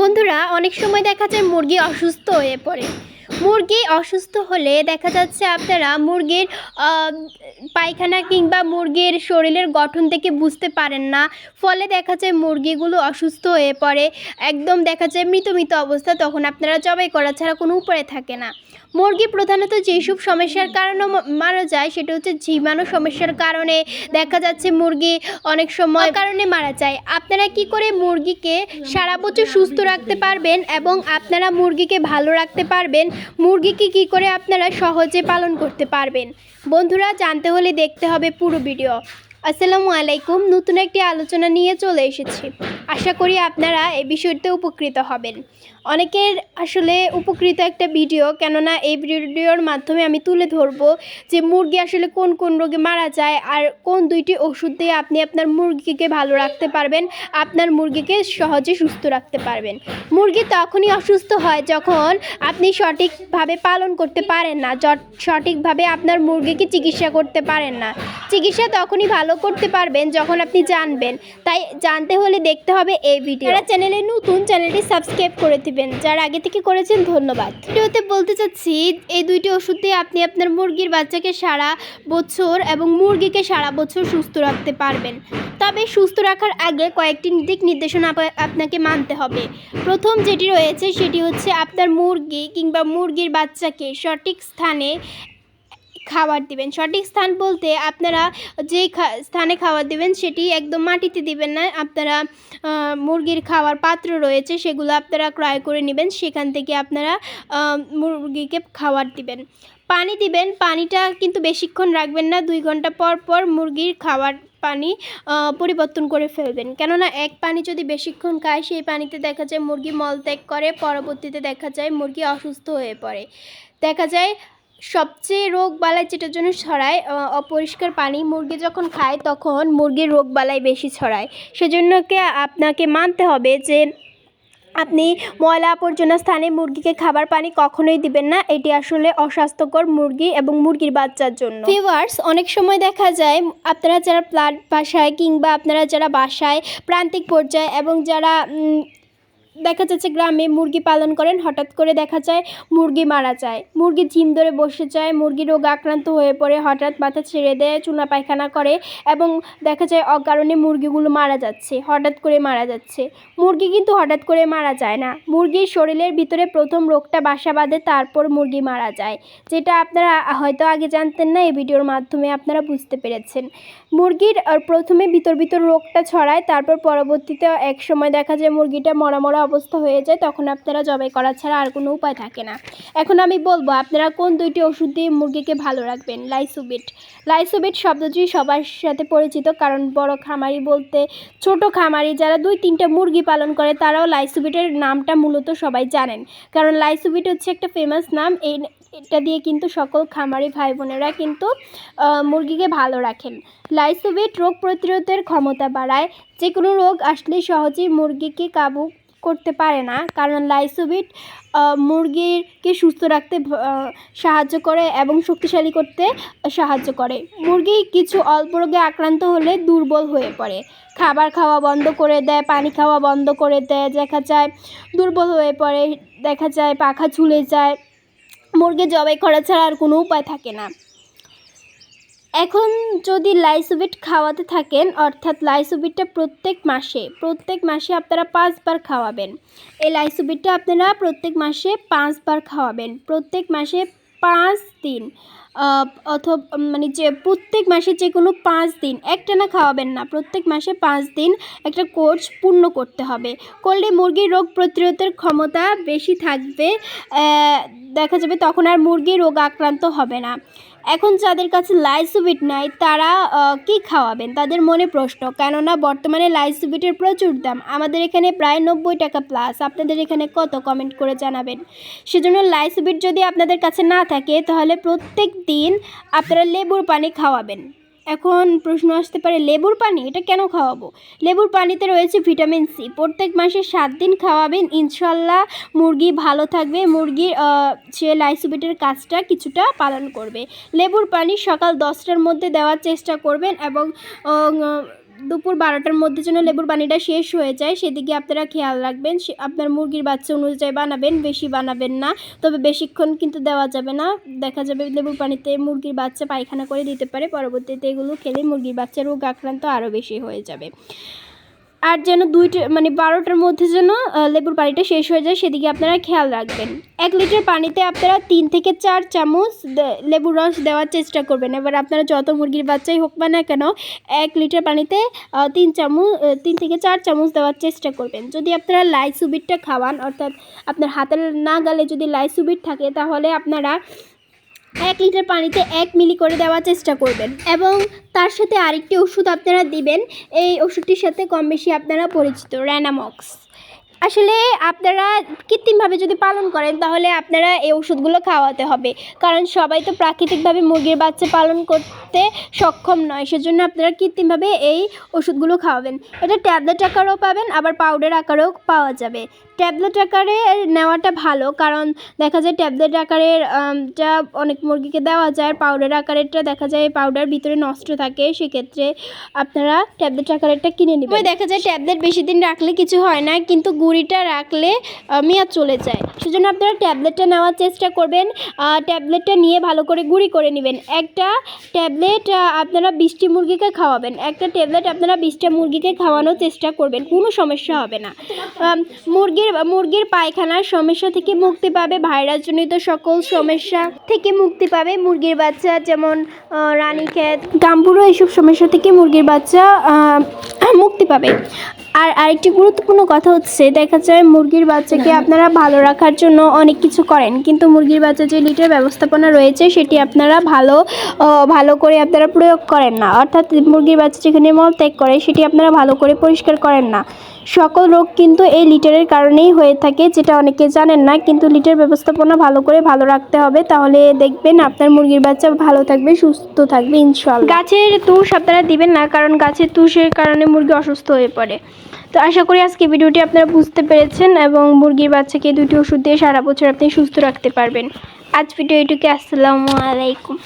বন্ধুরা, অনেক সময় দেখা যায় মুরগি অসুস্থ হয়ে পড়ে। মুরগি অসুস্থ হলে দেখা যাচ্ছে আপনারা মুরগির পায়খানা কিংবা মুরগির শরীরের গঠন থেকে বুঝতে পারেন না। ফলে দেখা যায় মুরগিগুলো অসুস্থ হয়ে পড়ে। একদম দেখা যায় মৃত মৃত অবস্থা, তখন আপনারা জবাই করা ছাড়া কোনো উপায় থাকে না। মুরগি প্রধানত যেসব সমস্যার কারণে মারা যায়, সেটা হচ্ছে জীবাণু সমস্যার কারণে দেখা যাচ্ছে মুরগি অনেক সময় কারণে মারা যায়। আপনারা কি করে মুরগিকে সারা বছর সুস্থ রাখতে পারবেন এবং আপনারা মুরগিকে ভালো রাখতে পারবেন? মুরগিকে কি করে আপনারা সহজে পালন করতে পারবেন? বন্ধুরা, জানতে হলে দেখতে হবে পুরো ভিডিও। আসসালামু আলাইকুম, নতুন একটি আলোচনা নিয়ে চলে এসেছি। আশা করি আপনারা এই বিষয়তে উপকৃত হবেন। অনেকের আসলে উপকৃত একটা ভিডিও, কেননা এই ভিডিওর মাধ্যমে আমি তুলে ধরবো যে মুরগি আসলে কোন কোন রোগে মারা যায় আর কোন দুইটি ওষুধ দিয়ে আপনি আপনার মুরগিকে ভালো রাখতে পারবেন, আপনার মুরগিকে সহজে সুস্থ রাখতে পারবেন। মুরগি তখনই অসুস্থ হয় যখন আপনি সঠিকভাবে পালন করতে পারেন না সঠিকভাবে আপনার মুরগিকে চিকিৎসা করতে পারেন না। চিকিৎসা তখনই ভালো করতে পারবেন যখন আপনি জানবেন। তাই জানতে হলে দেখতে হবে এই ভিডিও। যারা চ্যানেলে নতুন, চ্যানেলটি সাবস্ক্রাইব করে দিবেন। যারা আগে থেকে করেছেন, ধন্যবাদ। ভিডিওতে বলতে চাচ্ছি, এই দুইটি ওষুধ দিয়ে আপনি আপনার মুরগির বাচ্চাকে সারা বছর এবং মুরগিকে সারা বছর সুস্থ রাখতে পারবেন। তবে সুস্থ রাখার আগে কয়েকটি দিক নির্দেশনা আপনাকে মানতে হবে। প্রথম যেটি রয়েছে, সেটি হচ্ছে আপনার মুরগি কিংবা মুরগির বাচ্চাকে সঠিক স্থানে খাবার দিবেন। সঠিক স্থান বলতে আপনারা যে স্থানে খাবার দিবেন সেটি একদম মাটিতে দিবেন না। আপনারা মুরগির খাওয়ার পাত্র রয়েছে সেগুলো আপনারা ক্রয় করে নেবেন। সেখান থেকে আপনারা মুরগিকে খাবার দিবেন। পানি দিবেন। পানিটা কিন্তু বেশিক্ষণ রাখবেন না। দুই ঘণ্টা পর পর মুরগির খাবার পানি পরিবর্তন করে ফেলবেন। কেননা এক পানি যদি বেশিক্ষণ খায়, সেই পানিতে দেখা যায় মুরগি মলত্যাগ করে। পরবর্তীতে দেখা যায় মুরগি অসুস্থ হয়ে পড়ে। দেখা যায় সবচেয়ে রোগ বালাই যেটার জন্য ছড়ায় অপরিষ্কার পানি, মুরগি যখন খায় তখন মুরগির রোগ বালাই বেশি ছড়ায়। সেজন্যকে আপনাকে মানতে হবে যে আপনি ময়লা আবর্জনা স্থানে মুরগিকে খাবার পানি কখনোই দিবেন না। এটি আসলে অস্বাস্থ্যকর মুরগি এবং মুরগির বাচ্চার জন্য। ভিউয়ার্স অনেক সময় দেখা যায় আপনারা যারা প্লাট বাসায় কিংবা আপনারা যারা বাসায় প্রান্তিক পর্যায়ে এবং যারা দেখা যাচ্ছে গ্রামে মুরগি পালন করেন, হঠাৎ করে দেখা যায় মুরগি মারা যায়। মুরগি ঝিম ধরে বসে যায়, মুরগি রোগ আক্রান্ত হয়ে পড়ে, হঠাৎ মাথা ছেড়ে দেয়, চুনা পায়খানা করে এবং দেখা যায় অকারণে মুরগিগুলো মারা যাচ্ছে, হঠাৎ করে মারা যাচ্ছে। মুরগি কিন্তু হঠাৎ করে মারা যায় না। মুরগির শরীরের ভিতরে প্রথম রোগটা বাসা বাঁধে, তারপর মুরগি মারা যায়। যেটা আপনারা হয়তো আগে জানতেন না, এই ভিডিওর মাধ্যমে আপনারা বুঝতে পেরেছেন। মুরগির প্রথমে ভিতর ভিতর রোগটা ছড়ায়, তারপর পরবর্তীতে এক সময় দেখা যায় মুরগিটা মরা মরা অবস্থা হয়ে যায়, তখন আপনারা জবাই করা ছাড়া আর কোনো উপায় থাকে না। এখন আমি বলব, আপনারা কোন দুইটি ওষুধ দিয়ে মুরগিকে ভালো রাখবেন? লাইসোবিট। লাইসোবিট শব্দটি সবার সাথে পরিচিত, কারণ বড় খামারি বলতে ছোট খামারি যারা দুই তিনটা মুরগি পালন করে, তারাও লাইসোবিটের নামটা মূলত সবাই জানেন। কারণ লাইসোবিট হচ্ছে একটা ফেমাস নাম, এই এটা দিয়ে কিন্তু সকল খামারি ভাই বোনেরা কিন্তু মুরগিকে ভালো রাখেন। লাইসোবিট রোগ প্রতিরোধের ক্ষমতা বাড়ায় যে কোনো রোগ আসলে সহজেই মুরগিকে কাবু করতে পারে না। কারণ লাইসোবিট মুরগিকে সুস্থ রাখতে সাহায্য করে এবং শক্তিশালী করতে সাহায্য করে। মুরগি কিছু অল্প রোগে আক্রান্ত হলে দুর্বল হয়ে পড়ে। খাবার খাওয়া বন্ধ করে দেয়, পানি খাওয়া বন্ধ করে দেয়, দেখা যায় দুর্বল হয়ে পড়ে, দেখা যায় পাখা ঝুলে যায়। মুরগি জবাই করা ছাড়া আর কোনো উপায় থাকে না। এখন যদি লাইসোবিট খাওয়াতে থাকেন, অর্থাৎ লাইসোবিটটা প্রত্যেক মাসে প্রত্যেক মাসে আপনারা পাঁচবার খাওয়াবেন। এই লাইসোবিটটা আপনারা প্রত্যেক মাসে পাঁচবার খাওয়াবেন। প্রত্যেক মাসে পাঁচ দিন অথবা মানে যে প্রত্যেক মাসে যে কোনো পাঁচ দিন, একটানা খাওয়াবেন না। প্রত্যেক মাসে পাঁচ দিন একটা কোর্স পূর্ণ করতে হবে। করলে মুরগির রোগ প্রতিরোধের ক্ষমতা বেশি থাকবে দেখা যাবে তখন আর মুরগি রোগ আক্রান্ত হবে না। এখন যাদের কাছে লাইসোবিট নাই, তারা কি খাওয়াবেন? তাদের মনে প্রশ্ন, কেননা বর্তমানে লাইসোবিটের প্রচুর দাম। আমাদের এখানে প্রায় নব্বই টাকা প্লাস আপনাদের এখানে কত? কমেন্ট করে জানাবেন। সেজন্য লাইসোবিট যদি আপনাদের কাছে না থাকে, তাহলে প্রত্যেক দিন আপনারা লেবুর পানি খাওয়াবেন। এখন প্রশ্ন আসতে পারে, লেবুর পানি, এটা কেন খাওয়াবো? লেবুর পানিতে রয়েছে ভিটামিন সি। প্রত্যেক মাসে সাত দিন খাওয়াবেন, ইনশাল্লাহ মুরগি ভালো থাকবে, মুরগির সে লাইসোবিটের কাজটা কিছুটা পালন করবে। লেবুর পানি সকাল দশটার মধ্যে দেওয়ার চেষ্টা করবেন এবং দুপুর বারোটার মধ্যে যেন লেবুর পানিটা শেষ হয়ে যায়, সেদিকে আপনারা খেয়াল রাখবেন। আপনার মুরগির বাচ্চা অনুযায়ী বানাবেন, বেশি বানাবেন না। তবে বেশিক্ষণ কিন্তু দেওয়া যাবে না। দেখা যাবে লেবুর পানিতে মুরগির বাচ্চা পায়খানা করে দিতে পারে। পরবর্তীতে এগুলো খেলে মুরগির বাচ্চা রোগ আক্রান্ত আরও বেশি হয়ে যাবে। আর যেন দুইটা মানে বারোটার মধ্যে যেন লেবুর পানিটা শেষ হয়ে যায়, সেদিকে আপনারা খেয়াল রাখবেন। এক লিটার পানিতে আপনারা তিন থেকে চার চামচ লেবুর রস দেওয়ার চেষ্টা করবেন। এবার আপনারা যত মুরগির বাচ্চাই হোক বা না কেন, এক লিটার পানিতে তিন চামচ তিন থেকে চার চামচ দেওয়ার চেষ্টা করবেন। যদি আপনারা লাইসুবিটটা খাওয়ান, অর্থাৎ আপনার হাতের না গালে যদি লাইসুবিট থাকে, তাহলে আপনারা এক লিটার পানিতে এক মিলি করে দেওয়ার চেষ্টা করবেন এবং তার সাথে আরেকটি ওষুধ আপনারা দিবেন। এই ওষুধটির সাথে কম বেশি আপনারা পরিচিত র্যানামক্স আসলে আপনারা কৃত্রিমভাবে যদি পালন করেন, তাহলে আপনারা এই ওষুধগুলো খাওয়াতে হবে। কারণ সবাই তো প্রাকৃতিকভাবে মুরগির বাচ্চা পালন করতে সক্ষম নয়, সেজন্য আপনারা কৃত্রিমভাবে এই ওষুধগুলো খাওয়াবেন। এটা ট্যাবলেট আকারেও পাবেন, আবার পাউডার আকারেও পাওয়া যাবে। ট্যাবলেট আকারে নেওয়াটা ভালো, কারণ দেখা যায় ট্যাবলেট আকারের যা অনেক মুরগিকে দেওয়া যায়, পাউডার আকারেরটা দেখা যায় পাউডার ভিতরে নষ্ট থাকে, সেক্ষেত্রে আপনারা ট্যাবলেট আকারেরটা কিনে নেবেন। দেখা যায় ট্যাবলেট বেশি দিন রাখলে কিছু হয় না, কিন্তু গুঁড়িটা রাখলে মেয়াদ চলে যায়। সেজন্য আপনারা ট্যাবলেটটা নেওয়ার চেষ্টা করবেন। ট্যাবলেটটা নিয়ে ভালো করে গুঁড়ি করে নেবেন। একটা ট্যাবলেট আপনারা বিশটি মুরগিকে খাওয়াবেন। একটা ট্যাবলেট আপনারা বিশটা মুরগিকে খাওয়ানোর চেষ্টা করবেন। কোনো সমস্যা হবে না। মুরগির মুরগির পায়খানার সমস্যা থেকে মুক্তি পাবে। ভাইরাসজনিত সকল সমস্যা থেকে মুক্তি পাবে মুরগির বাচ্চা, যেমন রানীক্ষেত গাম্বুরো এইসব সমস্যা থেকে মুরগির বাচ্চা মুক্তি পাবে। আর আরেকটি গুরুত্বপূর্ণ কথা হচ্ছে, দেখা যায় মুরগির বাচ্চাকে আপনারা ভালো রাখার জন্য অনেক কিছু করেন। কিন্তু মুরগির বাচ্চা যে লিটার ব্যবস্থাপনা রয়েছে, সেটি আপনারা ভালো ভালো করে আপনারা প্রয়োগ করেন না। অর্থাৎ মুরগির বাচ্চা যেখানে মল ত্যাগ করে, সেটি আপনারা ভালো করে পরিষ্কার করেন না। সকল রোগ কিন্তু এই লিটারের কারণেই হয়ে থাকে, যেটা অনেকে জানেন না। কিন্তু লিটার ব্যবস্থাপনা ভালো করে ভালো রাখতে হবে, তাহলে দেখবেন আপনার মুরগির বাচ্চা ভালো থাকবে, সুস্থ থাকবে ইনশাল্লাহ গাছের তুষ আপনারা দিবেন না, কারণ গাছের তুষের কারণে মুরগি অসুস্থ হয়ে পড়ে। তো আশা করি আজকে ভিডিওটি আপনারা বুঝতে পেরেছেন এবং মুরগির বাচ্চাকে দুটি ওষুধ দিয়ে সারা বছর আপনি সুস্থ রাখতে পারবেন। আজ ভিডিও এটুকু আসসালামু আলাইকুম।